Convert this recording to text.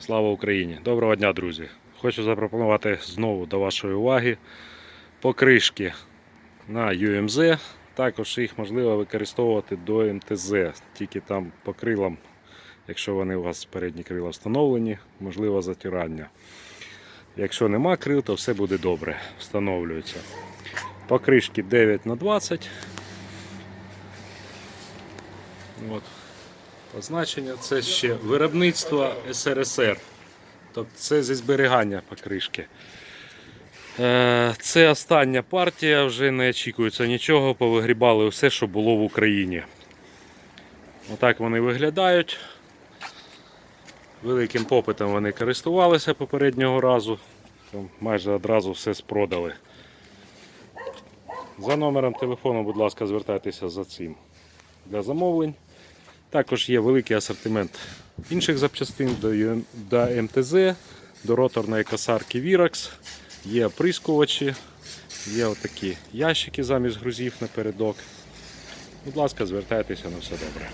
Слава Україні! Доброго дня, друзі! Хочу запропонувати знову до вашої уваги покришки на UMZ. Також їх можливо використовувати до МТЗ, тільки там по крилам, якщо вони у вас передні крила встановлені, можливо затирання. Якщо нема крил, то все буде добре. Встановлюється. Покришки 9 на 20 От. Позначення це ще виробництво СРСР. Тобто це зі зберігання покришки. Е, Це остання партія, вже не очікується нічого, повигрібали все, що було в Україні. Отак вони виглядають. Великим попитом вони користувалися попереднього разу. Там майже одразу все спродали. За номером телефону, будь ласка, звертайтеся за цим для замовлень. Також є великий асортимент інших запчастин до, МТЗ, до роторної косарки Virax. Є оприскувачі, є отакі ящики замість грузів напередок. Будь ласка, звертайтеся на все добре.